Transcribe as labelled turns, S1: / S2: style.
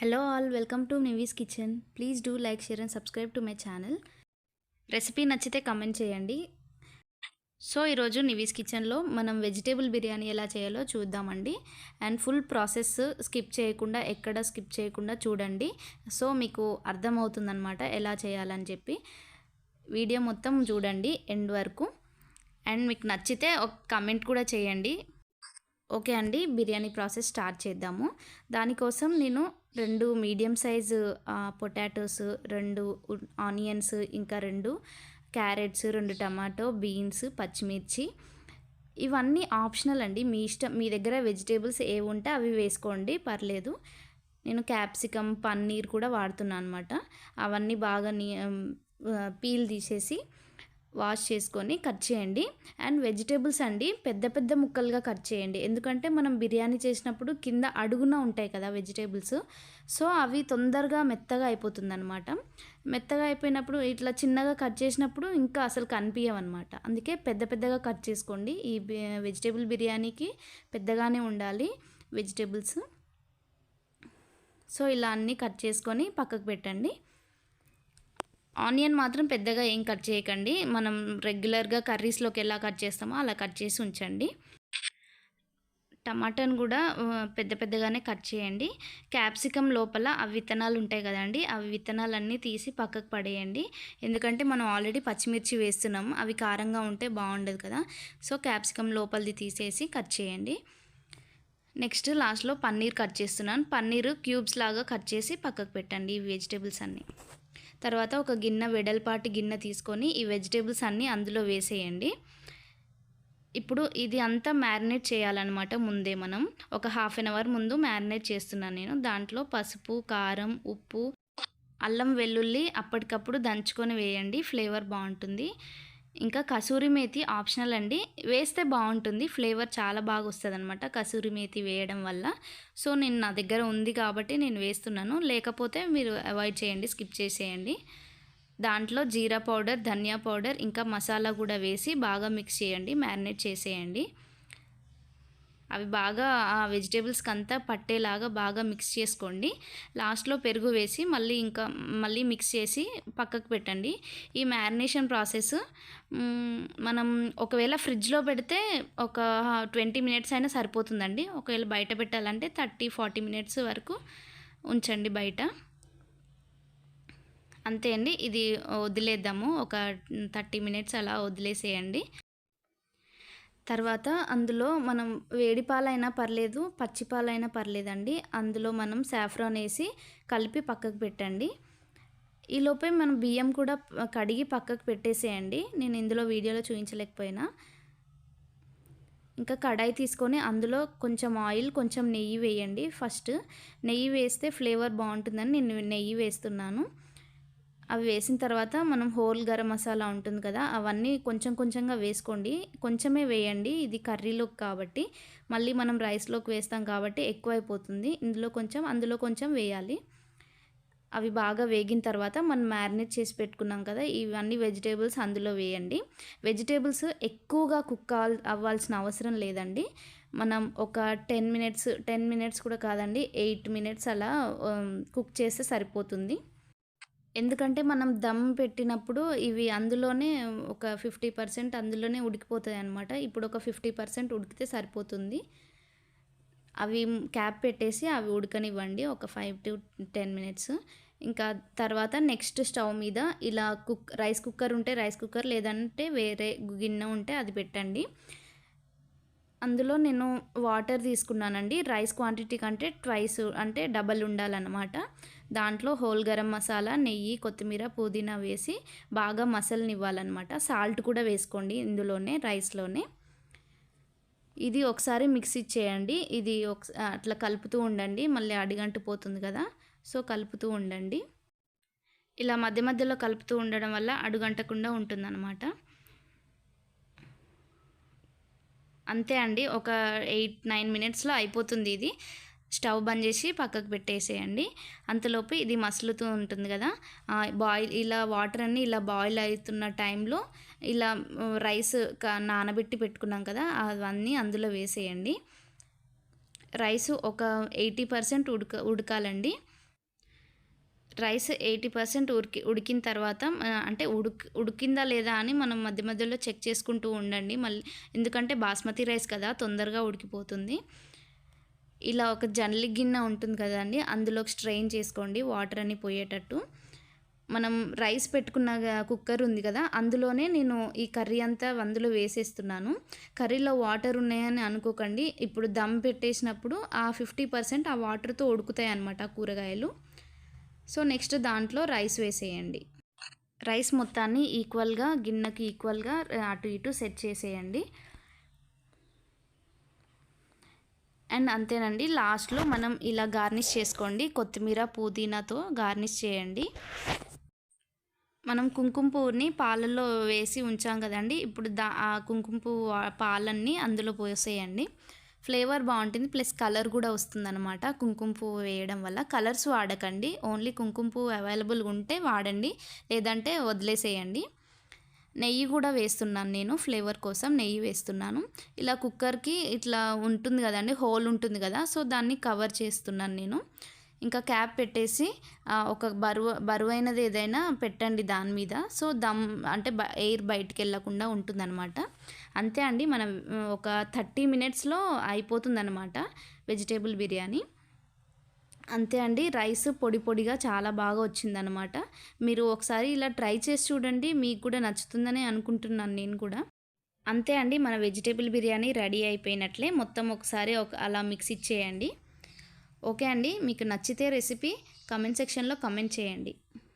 S1: Hello all welcome to Nivi's kitchen please do like share and subscribe to my channel recipe నచ్చితే comment చేయండి. So ఈరోజు నివీస్ కిచెన్లో మనం vegetable biryani ఎలా చేయాలో చూద్దామండి. అండ్ ఫుల్ ప్రాసెస్ స్కిప్ చేయకుండా ఎక్కడ స్కిప్ చేయకుండా చూడండి. సో మీకు అర్థమవుతుందనమాట ఎలా చేయాలని చెప్పి. వీడియో మొత్తం చూడండి ఎండ్ వరకు. అండ్ మీకు నచ్చితే ఒక కమెంట్ కూడా చేయండి. ఓకే అండి బిర్యానీ ప్రాసెస్ స్టార్ట్ చేద్దాము. దానికోసం నేను రెండు మీడియం సైజు పొటాటోస్ రెండు ఆనియన్స్ ఇంకా రెండు క్యారెట్స్ రెండు టమాటో బీన్స్ పచ్చిమిర్చి. ఇవన్నీ ఆప్షనల్ అండి. మీ ఇష్టం మీ దగ్గర వెజిటేబుల్స్ ఏ ఉంటే అవి వేసుకోండి పర్లేదు. నేను క్యాప్సికమ్ పన్నీర్ కూడా వాడుతున్నాను అనమాట అవన్నీ బాగా పీల్ తీసేసి వాష్ చేసుకొని కట్ చేయండి. అండ్ వెజిటేబుల్స్ అండి పెద్ద పెద్ద ముక్కలుగా కట్ చేయండి. ఎందుకంటే మనం బిర్యానీ చేసినప్పుడు కింద అడుగున ఉంటాయి కదా వెజిటేబుల్స్. సో అవి తొందరగా మెత్తగా అయిపోతుంది అనమాట మెత్తగా అయిపోయినప్పుడు ఇట్లా చిన్నగా కట్ చేసినప్పుడు ఇంకా అసలు కనిపించవన్నమాట అందుకే పెద్ద పెద్దగా కట్ చేసుకోండి. ఈ వెజిటేబుల్ బిర్యానీకి పెద్దగానే ఉండాలి వెజిటేబుల్స్. సో ఇలా అన్నీ కట్ చేసుకొని పక్కకు పెట్టండి. ఆనియన్ మాత్రం పెద్దగా ఏం కట్ చేయకండి. మనం రెగ్యులర్గా కర్రీస్లోకి ఎలా కట్ చేస్తామో అలా కట్ చేసి ఉంచండి. టమాటాను కూడా పెద్ద పెద్దగానే కట్ చేయండి. క్యాప్సికమ్ లోపల ఆ విత్తనాలు ఉంటాయి కదండి అవి విత్తనాలన్నీ తీసి పక్కకు పడేయండి. ఎందుకంటే మనం ఆల్రెడీ పచ్చిమిర్చి వేస్తున్నాము అవి కారంగా ఉంటే బాగుండదు కదా. సో క్యాప్సికమ్ లోపలిది తీసేసి కట్ చేయండి. నెక్స్ట్ లాస్ట్లో పన్నీర్ కట్ చేస్తున్నాను. పన్నీర్ క్యూబ్స్ లాగా కట్ చేసి పక్కకు పెట్టండి ఈ వెజిటేబుల్స్ అన్నీ. తర్వాత ఒక గిన్నె వెడల్పాటి గిన్నె తీసుకొని ఈ వెజిటేబుల్స్ అన్నీ అందులో వేసేయండి. ఇప్పుడు ఇది అంతా మ్యారినేట్ చేయాలన్నమాట ముందే మనం. ఒక హాఫ్ అన్ అవర్ ముందు మ్యారినేట్ చేస్తున్నాను నేను. దాంట్లో పసుపు కారం ఉప్పు అల్లం వెల్లుల్లి అప్పటికప్పుడు దంచుకొని వేయండి. ఫ్లేవర్ బాగుంటుంది. ఇంకా కసూరి మేతి ఆప్షనల్ అండి. వేస్తే బాగుంటుంది. ఫ్లేవర్ చాలా బాగా వస్తుంది అనమాట కసూరి మేతి వేయడం వల్ల. సో నేను నా దగ్గర ఉంది కాబట్టి నేను వేస్తున్నాను. లేకపోతే మీరు అవాయిడ్ చేయండి స్కిప్ చేసేయండి. దాంట్లో జీరా పౌడర్ ధనియా పౌడర్ ఇంకా మసాలా కూడా వేసి బాగా మిక్స్ చేయండి మ్యారినేట్ చేసేయండి. అవి బాగా ఆ వెజిటేబుల్స్కి అంతా పట్టేలాగా బాగా మిక్స్ చేసుకోండి. లాస్ట్లో పెరుగు వేసి మళ్ళీ ఇంకా మళ్ళీ మిక్స్ చేసి పక్కకు పెట్టండి. ఈ మ్యారినేషన్ ప్రాసెస్ మనం ఒకవేళ ఫ్రిడ్జ్లో పెడితే ఒక ట్వంటీ మినిట్స్ అయినా సరిపోతుందండి. ఒకవేళ బయట పెట్టాలంటే థర్టీ ఫార్టీ మినిట్స్ వరకు ఉంచండి బయట. అంతే అండి. ఇది వదిలేద్దాము. ఒక థర్టీ మినిట్స్ అలా వదిలేసేయండి. తర్వాత అందులో మనం వేడి పాలైనా పర్లేదు పచ్చి పాలైనా పర్లేదండి. అందులో మనం సాఫ్రాన్ వేసి కలిపి పక్కకు పెట్టండి. ఈలోపే మనం బియ్యం కూడా కడిగి పక్కకు పెట్టేసేయండి. నేను ఇందులో వీడియోలో చూపించలేకపోయినా. ఇంకా కడాయి తీసుకొని అందులో కొంచెం ఆయిల్ కొంచెం నెయ్యి వేయండి. ఫస్ట్ నెయ్యి వేస్తే ఫ్లేవర్ బాగుంటుందని నేను నెయ్యి వేస్తున్నాను. అవి వేసిన తర్వాత మనం హోల్ గరం మసాలా ఉంటుంది కదా అవన్నీ కొంచెం కొంచెంగా వేసుకోండి. కొంచెమే వేయండి. ఇది కర్రీలోకి కాబట్టి. మళ్ళీ మనం రైస్లోకి వేస్తాం కాబట్టి ఎక్కువైపోతుంది. ఇందులో కొంచెం అందులో కొంచెం వేయాలి. అవి బాగా వేగిన తర్వాత మనం మ్యారినేట్ చేసి పెట్టుకున్నాం కదా ఇవన్నీ వెజిటేబుల్స్ అందులో వేయండి. వెజిటేబుల్స్ ఎక్కువగా కుక్ అవ్వాల్సిన అవసరం లేదండి. మనం ఒక టెన్ మినిట్స్ టెన్ మినిట్స్ కూడా కాదండి ఎయిట్ మినిట్స్ అలా కుక్ చేస్తే సరిపోతుంది. ఎందుకంటే మనం దమ్ పెట్టినప్పుడు ఇవి అందులోనే ఒక ఫిఫ్టీ పర్సెంట్ అందులోనే ఉడికిపోతాయి అనమాట ఇప్పుడు ఒక ఫిఫ్టీ పర్సెంట్ ఉడికితే సరిపోతుంది. అవి క్యాప్ పెట్టేసి అవి ఉడకనివ్వండి ఒక ఫైవ్ టు టెన్ మినిట్స్. ఇంకా తర్వాత నెక్స్ట్ స్టవ్ మీద ఇలా కుక్ రైస్ కుక్కర్ ఉంటే రైస్ కుక్కర్ లేదంటే వేరే గిన్నె ఉంటే అది పెట్టండి. అందులో నేను వాటర్ తీసుకున్నానండి. రైస్ క్వాంటిటీ కంటే ట్వైస్ అంటే డబల్ ఉండాలన్నమాట. దాంట్లో హోల్ గరం మసాలా నెయ్యి కొత్తిమీర పుదీనా వేసి బాగా మసలనివ్వాలన్నమాట. సాల్ట్ కూడా వేసుకోండి ఇందులోనే రైస్లోనే. ఇది ఒకసారి మిక్స్ ఇచ్చేయండి. ఇది ఒక అట్లా కలుపుతూ ఉండండి. మళ్ళీ అడిగంటు పోతుంది కదా. సో కలుపుతూ ఉండండి. ఇలా మధ్య మధ్యలో కలుపుతూ ఉండడం వల్ల అడుగంటకుండా ఉంటుందన్నమాట. అంతే అండి. ఒక ఎయిట్ నైన్ మినిట్స్లో అయిపోతుంది ఇది. స్టవ్ బంద్ చేసి పక్కకు పెట్టేసేయండి. అంతలోపు ఇది మసులుతూ ఉంటుంది కదా. బాయిల్ ఇలా వాటర్ అన్నీ ఇలా బాయిల్ అవుతున్న టైంలో ఇలా రైస్ నానబెట్టి పెట్టుకున్నాం కదా అవన్నీ అందులో వేసేయండి. రైస్ ఒక ఎయిటీ పర్సెంట్ ఉడక ఉడకాలండి. రైస్ ఎయిటీ పర్సెంట్ ఉడికి ఉడికిన తర్వాత అంటే ఉడుక్ ఉడికిందా లేదా అని మనం మధ్య మధ్యలో చెక్ చేసుకుంటూ ఉండండి. మళ్ళీ ఎందుకంటే బాస్మతి రైస్ కదా తొందరగా ఉడికిపోతుంది. ఇలా ఒక జల్లి గిన్నె ఉంటుంది కదండి అందులోకి స్ట్రెయిన్ చేసుకోండి వాటర్ అని పోయేటట్టు. మనం రైస్ పెట్టుకున్న కుక్కర్ ఉంది కదా అందులోనే నేను ఈ కర్రీ అంతా అందులో వేసేస్తున్నాను. కర్రీలో వాటర్ ఉన్నాయని అనుకోకండి. ఇప్పుడు దమ్ పెట్టేసినప్పుడు ఆ ఫిఫ్టీ పర్సెంట్ ఆ వాటర్తో ఉడుకుతాయి అన్నమాట కూరగాయలు. సో నెక్స్ట్ దాంట్లో రైస్ వేసేయండి. రైస్ మొత్తాన్ని ఈక్వల్గా గిన్నెకి ఈక్వల్గా అటు ఇటు సెట్ చేసేయండి. అండ్ అంతేనండి లాస్ట్లో మనం ఇలా గార్నిష్ చేసుకోండి. కొత్తిమీర పుదీనాతో గార్నిష్ చేయండి. మనం కుంకుమ పువ్వుని పాలల్లో వేసి ఉంచాం కదండి ఇప్పుడు దా ఆ కుంకుమ పువ్వు పాలన్నీ అందులో పోసేయండి. ఫ్లేవర్ బాగుంటుంది. ప్లస్ కలర్ కూడా వస్తుందన్నమాట. కుంకుమ పువ్వు వేయడం వల్ల కలర్స్ వాడకండి. ఓన్లీ కుంకుమ పువ్వు అవైలబుల్గా ఉంటే వాడండి. లేదంటే వదిలేసేయండి. నెయ్యి కూడా వేస్తున్నాను నేను ఫ్లేవర్ కోసం. నెయ్యి వేస్తున్నాను. ఇలా కుక్కర్కి ఇట్లా ఉంటుంది కదండి హోల్ ఉంటుంది కదా సో దాన్ని కవర్ చేస్తున్నాను నేను. ఇంకా క్యాప్ పెట్టేసి ఒక బరువు బరువైనది ఏదైనా పెట్టండి దాని మీద. సో దమ్ అంటే బ ఎయిర్ బయటికి వెళ్ళకుండా ఉంటుందన్నమాట. అంతే అండి మనం ఒక థర్టీ మినిట్స్లో అయిపోతుందన్నమాట వెజిటేబుల్ బిర్యానీ. అంతే అండి రైస్ పొడి పొడిగా చాలా బాగా వచ్చిందనమాట మీరు ఒకసారి ఇలా ట్రై చేసి చూడండి మీకు కూడా నచ్చుతుందని అనుకుంటున్నాను నేను కూడా. అంతే అండి మన వెజిటేబుల్ బిర్యానీ రెడీ అయిపోయినట్లే. మొత్తం ఒకసారి ఒక అలా మిక్స్ ఇచ్చేయండి. ఓకే అండి మీకు నచ్చితే రెసిపీ కమెంట్ సెక్షన్లో కమెంట్ చేయండి.